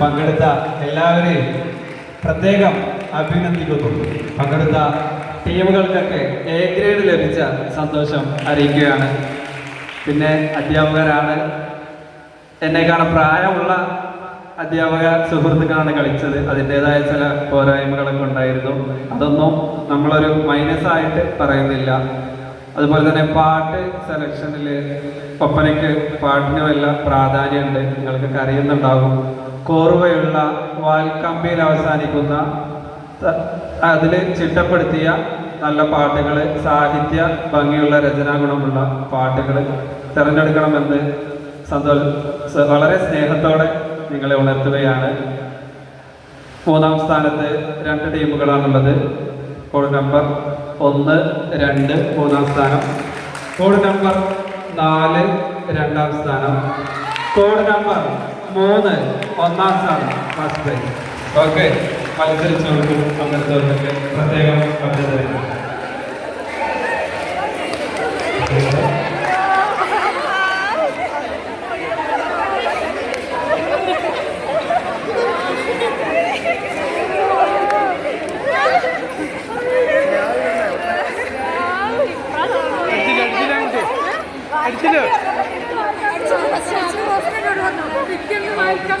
പങ്കെടുത്ത എല്ലാവരെയും പ്രത്യേകം അഭിനന്ദിക്കുന്നു. പങ്കെടുത്ത ടീമുകൾക്കൊക്കെ എ ഗ്രേഡ് ലഭിച്ച സന്തോഷം അറിയിക്കുകയാണ്. പിന്നെ അധ്യാപകരാണ്. എന്നെക്കാണ് പ്രായമുള്ള അധ്യാപക സുഹൃത്തുക്കളാണ് കളിച്ചത്. അതിന്റെതായ ചില പോരായ്മകളൊക്കെ ഉണ്ടായിരുന്നു. അതൊന്നും നമ്മളൊരു മൈനസ് ആയിട്ട് പറയുന്നില്ല. അതുപോലെ തന്നെ പാട്ട് സെലക്ഷനിൽ പപ്പനയ്ക്ക് പാട്ടിന് വല്ല പ്രാധാന്യമുണ്ട്. നിങ്ങൾക്കൊക്കെ അറിയുന്നുണ്ടാകും കോർവയുള്ള വാൽക്കമ്പിയിൽ അവസാനിക്കുന്ന അതിൽ ചിട്ടപ്പെടുത്തിയ നല്ല പാട്ടുകൾ സാഹിത്യ ഭംഗിയുള്ള രചനാ ഗുണമുള്ള പാട്ടുകൾ തിരഞ്ഞെടുക്കണമെന്ന് സന്തോഷ വളരെ സ്നേഹത്തോടെ നിങ്ങളെ ഉണർത്തുകയാണ്. മൂന്നാം സ്ഥാനത്ത് രണ്ട് ടീമുകളാണുള്ളത്. കോഡ് നമ്പർ ഒന്ന് രണ്ട് മൂന്നാം സ്ഥാനം. കോഡ് നമ്പർ നാല് രണ്ടാം സ്ഥാനം. കോഡ് നമ്പർ മൂന്ന് ഒന്നാം സ്ഥാനം ഫസ്റ്റ് പ്രൈസ് ഓക്കെ മത്സരിച്ചവർക്കും പങ്കെടുത്തവർക്കൊക്കെ പ്രത്യേകം അഭിനന്ദനങ്ങൾ അടിച്ചില്ലോ വിളിച്ചു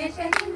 Yaşasın.